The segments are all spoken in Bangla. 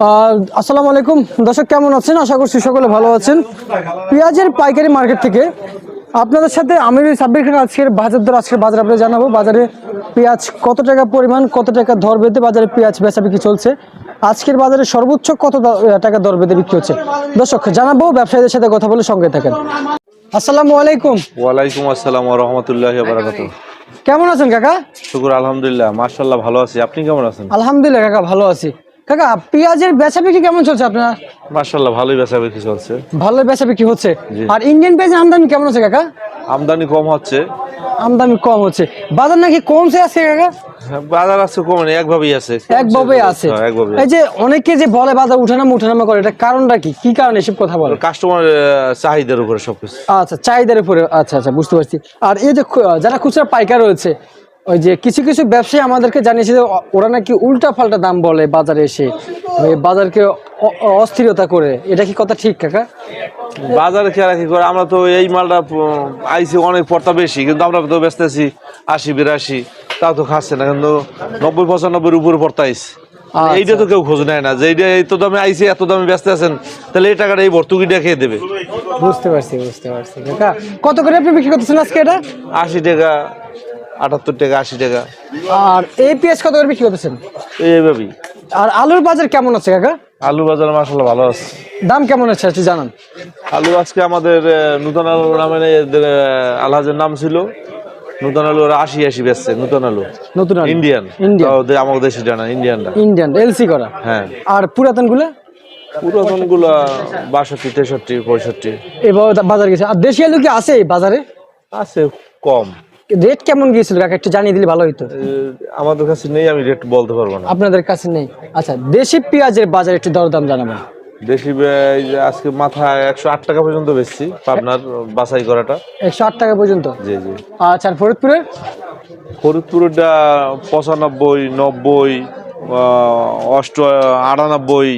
আসসালামু আলাইকুম। দর্শক কেমন আছেন? আশা করছি সকলে ভালো আছেন। পেঁয়াজের পাইকারি মার্কেট থেকে আপনাদের সাথে আমি সাব্বির খান। আজকের বাজার দর আজকের বাজার আপনাদের জানাব। বাজারে পেঁয়াজ কত টাকা পরিমাণ কত টাকা দর বেঁধে বাজারে পেঁয়াজ বেচা বিক্রি চলছে? আজকের বাজারে সর্বোচ্চ কত টাকা দর বেঁধে বিক্রি হচ্ছে? দর্শক জানাব ব্যবসায়ীদের সাথে কথা বলে সঙ্গে থাকেন। আসসালামু আলাইকুম। ওয়ালাইকুম আসসালাম রাহমাতুল্লাহি বারাকাতুহু। কেমন আছেন কাকা? শুকুর আলহামদুলিল্লাহ। মাশাআল্লাহ ভালো আছি। আপনি কেমন আছেন? আলহামদুলিল্লাহ কাকা ভালো আছি। কাকা পেঁয়াজের বেচা বিক্রি কেমন চলছে আপনার? মাশাআল্লাহ ভালোই বেচা বিক্রি চলছে। ভালো বেচা বিক্রি হচ্ছে আর ইন্ডিয়ান পেঁয়াজের আমদানি কেমন কাকা? আমদানি কম হচ্ছে। আমদানি কম হচ্ছে। বাজার নাকি কমছে আছে কাকা? বাজার কম একভাবেই আছে। একভাবে আছে। হ্যাঁ, এই যে অনেকে যে বলে বাজার উঠানামা উঠানামা করে এটা কারণটা কি? কি কারণে এসব কথা বলে? কাস্টমার চাহিদার উপরে সবকিছু। আচ্ছা চাহিদার উপরে আচ্ছা আচ্ছা বুঝতে পারছি। আর এই যে যারা খুচরা পাইকার রয়েছে ওই যে কিছু কিছু ব্যবসায়ী আমাদেরকে জানিয়েছে যে ওরা নাকি উল্টা পাল্টা দাম বলে বাজারে এসে। বাজারকে অস্থিরতা করে। এটা কি কথা ঠিক কাকা? বাজারে খেয়াল কি করে? আমরা তো এই মালটা আইছি অনেক পড়তা বেশি কিন্তু আমরা তো বেচতেছি আশি বিরাশি তাও তো খাচ্ছে না কিন্তু নব্বই পঁচানব্বই উপরে পড়তা আইছে। আচ্ছা। এইটা তো কেউ খোঁজ নেয় না যে এইটা এত দামে আইছে এত দামে ব্যস্ত আছেন তাহলে এই টাকাটা এই ভর্তুকিটা খেয়ে দেবে। বুঝতে পারছি বুঝতে পারছি কাকা। কত করে আপনি বিক্রি করতেছেন আজকে এটা? আশি টাকা। আটাত্তর টাকা আশি টাকা। আর এই পেঁয়াজ কত করে বিক্রি করতেছেন? এইভাবেই। আর আলুর বাজার কেমন আছে কাকা? আলু বাজার মাসাল্লাহ ভালো আছে। দাম কেমন আছে একটু জানান। আলু আজকে আমাদের নূতন আলু নামে আলহাজের নাম ছিল। নূতন আলু ওরা আশি আশি বেচছে নূতন আলু। নতুন আলু। ইন্ডিয়ান। ইন্ডিয়ান। আমাদের দেশে জানা ইন্ডিয়ানটা ইন্ডিয়ান এলসি করা। হ্যাঁ। আর পুরাতনগুলা পুরাতনগুলা বাষট্টি তেষট্টি পঁয়ষট্টি। এবার বাজার গেছে। আর দেশি আলু কি আছে বাজারে? আছে কম। রেট কেমন গিয়েছিল? কাকা একটু জানিয়ে দিলে ভালো হতো আমাদের কাছে নেই আমি রেট বলতে পারব না। আপনাদের কাছে নেই? আচ্ছা দেশি পেঁয়াজের বাজার একটু দরদাম জানাবেন। দেশি আজকে মাথা একশো আট টাকা পর্যন্ত বেচছি পাবনার বাছাই করাটা। একশো আট টাকা পর্যন্ত? জি জি। আচ্ছা আর ফরিদপুরের ফরিদপুরটা পঁচানব্বই নব্বই অষ্ট আটানব্বই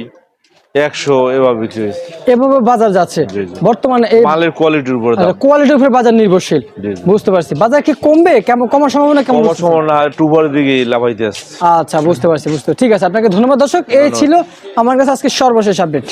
একশো এভাবে বিক্রি হয়েছে। এভাবে বাজার যাচ্ছে। বর্তমানে এই মালের কোয়ালিটির উপর কোয়ালিটির উপর বাজার নির্ভরশীল। বুঝতে পারছি। বাজার কি কমবে? কেমন কমার সম্ভাবনা কেমন একটু উপরের দিকে আসছে। আচ্ছা বুঝতে পারছি বুঝতে ঠিক আছে আপনাকে ধন্যবাদ দর্শক। এই ছিল আমার কাছে আজকে সর্বশেষ আপডেট